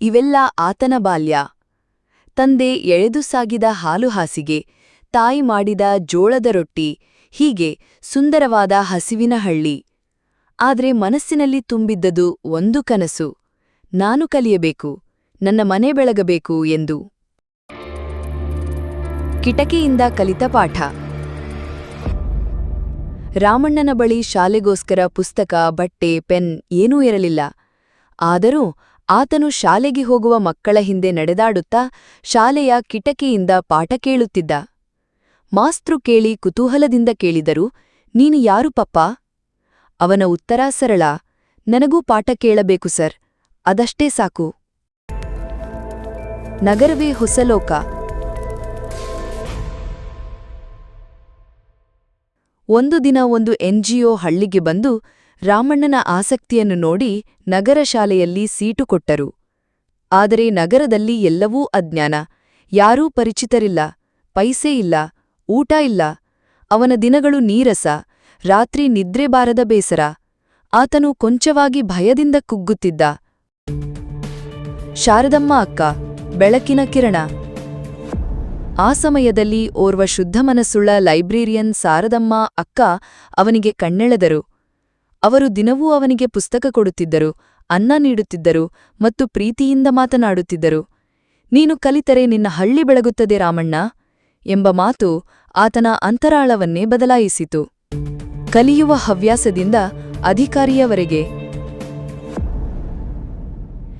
ಇವೆಲ್ಲ ಆತನ ಬಾಲ್ಯ. ತಂದೆ ಎಳೆದು ಸಾಗಿದ ಹಾಲು ಹಾಸಿಗೆ, ತಾಯಿ ಮಾಡಿದ ಜೋಳದ ರೊಟ್ಟಿ, ಹೀಗೆ ಸುಂದರವಾದ ಹಸಿವಿನ ಹಳ್ಳಿ. ಆದರೆ ಮನಸ್ಸಿನಲ್ಲಿ ತುಂಬಿದ್ದದು ಒಂದು ಕನಸು, ನಾನು ಕಲಿಯಬೇಕು, ನನ್ನ ಮನೆ ಬೆಳಗಬೇಕು ಎಂದು. ಕಿಟಕಿಯಿಂದ ಕಲಿತ ಪಾಠ. ರಾಮಣ್ಣನ ಬಳಿ ಶಾಲೆಗೋಸ್ಕರ ಪುಸ್ತಕ, ಬಟ್ಟೆ, ಪೆನ್ ಏನೂ ಇರಲಿಲ್ಲ. ಆದರೂ ಆತನು ಶಾಲೆಗೆ ಹೋಗುವ ಮಕ್ಕಳ ಹಿಂದೆ ನಡೆದಾಡುತ್ತಾ ಶಾಲೆಯ ಕಿಟಕಿಯಿಂದ ಪಾಠ ಕೇಳುತ್ತಿದ್ದ. ಮಾಸ್ತ್ರು ಕೇಳಿ ಕುತೂಹಲದಿಂದ ಕೇಳಿದರು, ನೀನು ಯಾರು ಪಪ್ಪ? ಅವನ ಉತ್ತರ ಸರಳ. ನನಗೂ ಪಾಠ ಕೇಳಬೇಕು ಸರ್. ಅದಷ್ಟೇ ಸಾಕು. ನಗರವೇ ಹೊಸಲೋಕ ಒಂದು ದಿನ ಒಂದು ಎನ್ಜಿಒ ಹಳ್ಳಿಗೆ ಬಂದು ರಾಮಣ್ಣನ ಆಸಕ್ತಿಯನ್ನು ನೋಡಿ ನಗರ ಶಾಲೆಯಲ್ಲಿ ಸೀಟು ಕೊಟ್ಟರು. ಆದರೆ ನಗರದಲ್ಲಿ ಎಲ್ಲವೂ ಅಜ್ಞಾನ. ಯಾರೂ ಪರಿಚಿತರಿಲ್ಲ. ಪೈಸೆ ಇಲ್ಲ. ಊಟ ಇಲ್ಲ. ಅವನ ದಿನಗಳು ನೀರಸ. ರಾತ್ರಿ ನಿದ್ರೆ ಬಾರದ ಬೇಸರ. ಆತನು ಕೊಂಚವಾಗಿ ಭಯದಿಂದ ಕುಗ್ಗುತ್ತಿದ್ದ. ಶಾರದಮ್ಮ ಅಕ್ಕ, ಬೆಳಕಿನ ಕಿರಣ. ಆ ಸಮಯದಲ್ಲಿ ಓರ್ವ ಶುದ್ಧ ಮನಸ್ಸುಳ್ಳ ಲೈಬ್ರೇರಿಯನ್ ಸಾರದಮ್ಮ ಅಕ್ಕ ಅವನಿಗೆ ಕಣ್ಣೆಳೆದರು. ಅವರು ದಿನವೂ ಅವನಿಗೆ ಪುಸ್ತಕ ಕೊಡುತ್ತಿದ್ದರು, ಅನ್ನ ನೀಡುತ್ತಿದ್ದರು ಮತ್ತು ಪ್ರೀತಿಯಿಂದ ಮಾತನಾಡುತ್ತಿದ್ದರು. ನೀನು ಕಲಿತರೆ ನಿನ್ನ ಹಳ್ಳಿ ಬೆಳಗುತ್ತದೆ ರಾಮಣ್ಣ ಎಂಬ ಮಾತು ಆತನ ಅಂತರಾಳವನ್ನೇ ಬದಲಾಯಿಸಿತು. ಕಲಿಯುವ ಹವ್ಯಾಸದಿಂದ ಅಧಿಕಾರಿಯವರೆಗೆ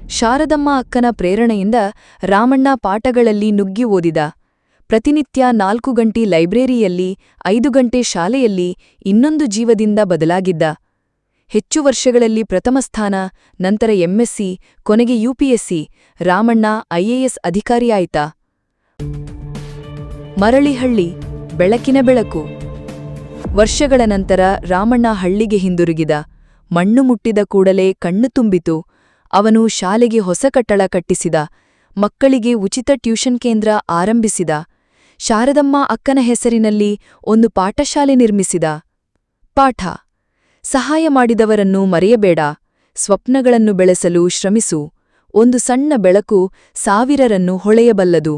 ಶಾರದಮ್ಮ ಅಕ್ಕನ ಪ್ರೇರಣೆಯಿಂದ ರಾಮಣ್ಣ ಪಾಠಗಳಲ್ಲಿ ನುಗ್ಗಿ ಓದಿದ. ಪ್ರತಿನಿತ್ಯ ನಾಲ್ಕು ಗಂಟೆ ಲೈಬ್ರರಿಯಲ್ಲಿ, ಐದು ಗಂಟೆ ಶಾಲೆಯಲ್ಲಿ ಇನ್ನೊಂದು ಜೀವದಿಂದ ಬದಲಾಗಿದ್ದ. ಹೆಚ್ಚು ವರ್ಷಗಳಲ್ಲಿ ಪ್ರಥಮ ಸ್ಥಾನ, ನಂತರ ಎಂಎಸ್ಸಿ, ಕೊನೆಗೆ ಯುಪಿಎಸ್ಸಿ, ರಾಮಣ್ಣ ಐಎಎಸ್ ಅಧಿಕಾರಿಯಾಯಿತ. ಮರಳಿಹಳ್ಳಿ, ಬೆಳಕಿನ ಬೆಳಕು. ವರ್ಷಗಳ ನಂತರ ರಾಮಣ್ಣ ಹಳ್ಳಿಗೆ ಹಿಂದಿರುಗಿದ. ಮಣ್ಣು ಮುಟ್ಟಿದ ಕೂಡಲೇ ಕಣ್ಣು ತುಂಬಿತು. ಅವನು ಶಾಲೆಗೆ ಹೊಸ ಕಟ್ಟಳ ಕಟ್ಟಿಸಿದ. ಮಕ್ಕಳಿಗೆ ಉಚಿತ ಟ್ಯೂಷನ್ ಕೇಂದ್ರ ಆರಂಭಿಸಿದ. ಶಾರದಮ್ಮ ಅಕ್ಕನ ಹೆಸರಿನಲ್ಲಿ ಒಂದು ಪಾಠಶಾಲೆ ನಿರ್ಮಿಸಿದ. ಪಾಠ ಸಹಾಯ ಮಾಡಿದವರನ್ನು ಮರೆಯಬೇಡ. ಸ್ವಪ್ನಗಳನ್ನು ಬೆಳೆಸಲು ಶ್ರಮಿಸು. ಒಂದು ಸಣ್ಣ ಬೆಳಕು ಸಾವಿರರನ್ನು ಹೊಳೆಯಬಲ್ಲದು.